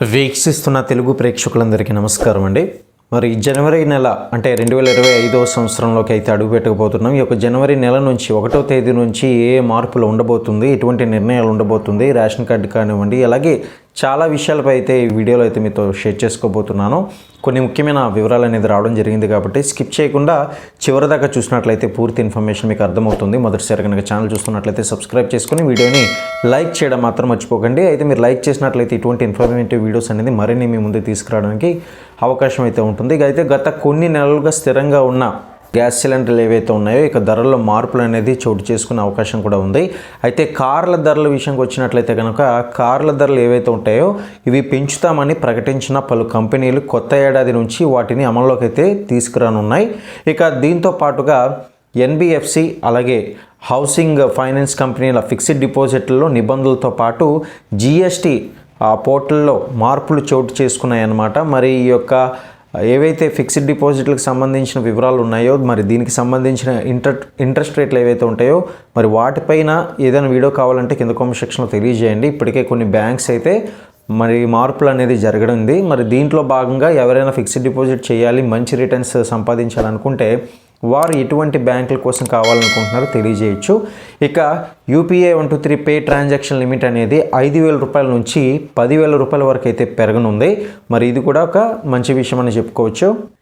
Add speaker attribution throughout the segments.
Speaker 1: వీక్షిస్తున్న తెలుగు ప్రేక్షకులందరికీ నమస్కారం అండి. మరి జనవరి నెల అంటే రెండు వేల ఇరవై ఐదవ సంవత్సరంలోకి అయితే అడుగు పెట్టకపోతున్నాం ఈ యొక్క జనవరి నెల నుంచి ఒకటో తేదీ నుంచి ఏ మార్పులు ఉండబోతుంది ఎటువంటి నిర్ణయాలు ఉండబోతుంది రేషన్ కార్డు కానివ్వండి అలాగే చాలా విషయాలపై అయితే ఈ వీడియోలో అయితే మీతో షేర్ చేసుకోబోతున్నాను. కొన్ని ముఖ్యమైన వివరాలు అనేది రావడం జరిగింది కాబట్టి స్కిప్ చేయకుండా చివరి దాకా చూసినట్లయితే పూర్తి ఇన్ఫర్మేషన్ మీకు అర్థమవుతుంది. మొదటిసారి కనుక ఛానల్ చూస్తున్నట్లయితే సబ్స్క్రైబ్ చేసుకుని వీడియోని లైక్ చేయడం మాత్రం మర్చిపోకండి. అయితే మీరు లైక్ చేసినట్లయితే ఇటువంటి ఇన్ఫర్మేటివ్ వీడియోస్ అనేది మరిన్ని మీ ముందు తీసుకురావడానికి అవకాశం అయితే ఉంటుంది. ఇక అయితే గత కొన్ని నెలలుగా స్థిరంగా ఉన్న గ్యాస్ సిలిండర్లు ఏవైతే ఉన్నాయో ఇక ధరల్లో మార్పులు అనేది చోటు చేసుకునే అవకాశం కూడా ఉంది. అయితే కార్ల ధరల విషయంకి వచ్చినట్లయితే కనుక కార్ల ధరలు ఏవైతే ఉంటాయో ఇవి పెంచుతామని ప్రకటించిన పలు కంపెనీలు కొత్త ఏడాది నుంచి వాటిని అమల్లోకి అయితే తీసుకురానున్నాయి. ఇక దీంతో పాటుగా ఎన్బిఎఫ్సి అలాగే హౌసింగ్ ఫైనాన్స్ కంపెనీల ఫిక్స్డ్ డిపాజిట్లలో నిబంధనలతో పాటు జిఎస్టీ ఆ పోర్టల్లో మార్పులు చోటు చేసుకున్నాయన్నమాట. మరి ఈ యొక్క ఏవైతే ఫిక్స్డ్ డిపాజిట్లకు సంబంధించిన వివరాలు ఉన్నాయో మరి దీనికి సంబంధించిన ఇంటర్ ఇంట్రెస్ట్ రేట్లు ఏవైతే ఉంటాయో మరి వాటిపైన ఏదైనా వీడియో కావాలంటే కింద కామెంట్ సెక్షన్లో తెలియజేయండి. ఇప్పటికే కొన్ని బ్యాంక్స్ అయితే మరి మార్పులు అనేది జరగడం మరి దీంట్లో భాగంగా ఎవరైనా ఫిక్స్డ్ డిపాజిట్ చేయాలి మంచి రిటర్న్స్ సంపాదించాలనుకుంటే వారు ఎటువంటి బ్యాంకుల కోసం కావాలనుకుంటున్నారో తెలియజేయచ్చు. ఇక UPI one two three pay transaction limit అనేది ఐదు వేల రూపాయల నుంచి పదివేల రూపాయల వరకు అయితే పెరగనుంది. మరి ఇది కూడా ఒక మంచి విషయం అని చెప్పుకోవచ్చు.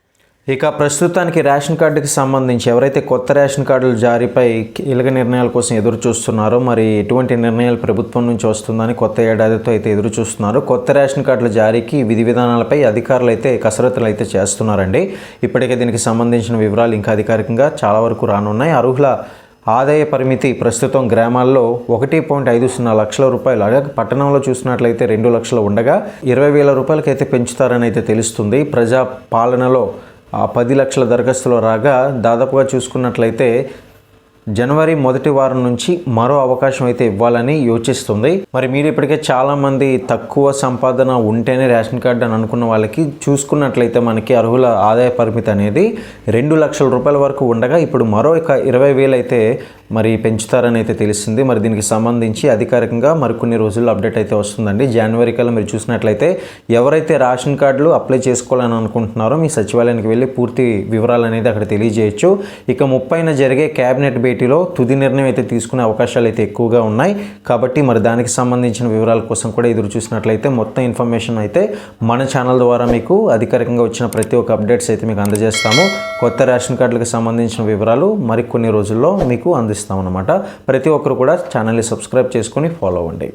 Speaker 1: ఇక ప్రస్తుతానికి రేషన్ కార్డుకి సంబంధించి ఎవరైతే కొత్త రేషన్ కార్డుల జారీపై కీలక నిర్ణయాల కోసం ఎదురు చూస్తున్నారో మరి ఎటువంటి నిర్ణయాలు ప్రభుత్వం నుంచి వస్తుందని కొత్త ఏడాదితో అయితే ఎదురు చూస్తున్నారు కొత్త రేషన్ కార్డుల జారీకి విధి విధానాలపై అధికారులు అయితే కసరత్తులు అయితే చేస్తున్నారండి. ఇప్పటికే దీనికి సంబంధించిన వివరాలు ఇంకా అధికారికంగా చాలా వరకు రానున్నాయి. అర్హుల ఆదాయ పరిమితి ప్రస్తుతం గ్రామాల్లో ఒకటి పాయింట్ ఐదు సున్నా లక్షల రూపాయలు. అలాగే పట్టణంలో చూసినట్లయితే రెండు లక్షలు ఉండగా ఇరవై వేల రూపాయలకైతే పెంచుతారని అయితే తెలుస్తుంది. ప్రజా పాలనలో ఆ పది లక్షల దరఖాస్తులో రాగా దాదాపుగా చూసుకున్నట్లయితే జనవరి మొదటి వారం నుంచి మరో అవకాశం అయితే ఇవ్వాలని యోచిస్తుంది. మరి మీరు ఇప్పటికే చాలామంది తక్కువ సంపాదన ఉంటేనే రేషన్ కార్డు అని అనుకున్న వాళ్ళకి చూసుకున్నట్లయితే మనకి అర్హుల ఆదాయ పరిమితి అనేది రెండు లక్షల రూపాయల వరకు ఉండగా ఇప్పుడు మరో ఇక ఇరవై వేలు అయితే మరి పెంచుతారని అయితే తెలిసింది. మరి దీనికి సంబంధించి అధికారికంగా మరికొన్ని రోజుల్లో అప్డేట్ అయితే వస్తుందండి. జనవరి కల్లా మీరు చూసినట్లయితే ఎవరైతే రేషన్ కార్డులు అప్లై చేసుకోవాలని అనుకుంటున్నారో మీ సచివాలయానికి వెళ్ళి పూర్తి వివరాలు అనేది అక్కడ తెలియజేయచ్చు. ఇక ముప్పైన జరిగే క్యాబినెట్ భేటీలో తుది నిర్ణయం అయితే తీసుకునే అవకాశాలు అయితే ఎక్కువగా ఉన్నాయి. కాబట్టి మరి దానికి సంబంధించిన వివరాల కోసం కూడా ఎదురు చూసినట్లయితే మొత్తం ఇన్ఫర్మేషన్ అయితే మన ఛానల్ ద్వారా మీకు అధికారికంగా వచ్చిన ప్రతి ఒక్క అప్డేట్స్ అయితే మీకు అందజేస్తాము. కొత్త రేషన్ కార్డులకు సంబంధించిన వివరాలు మరికొన్ని రోజుల్లో మీకు అందిస్తామన్నమాట ప్రతి ఒక్కరు కూడా ఛానల్ని సబ్స్క్రైబ్ చేసుకొని ఫాలో అవ్వండి.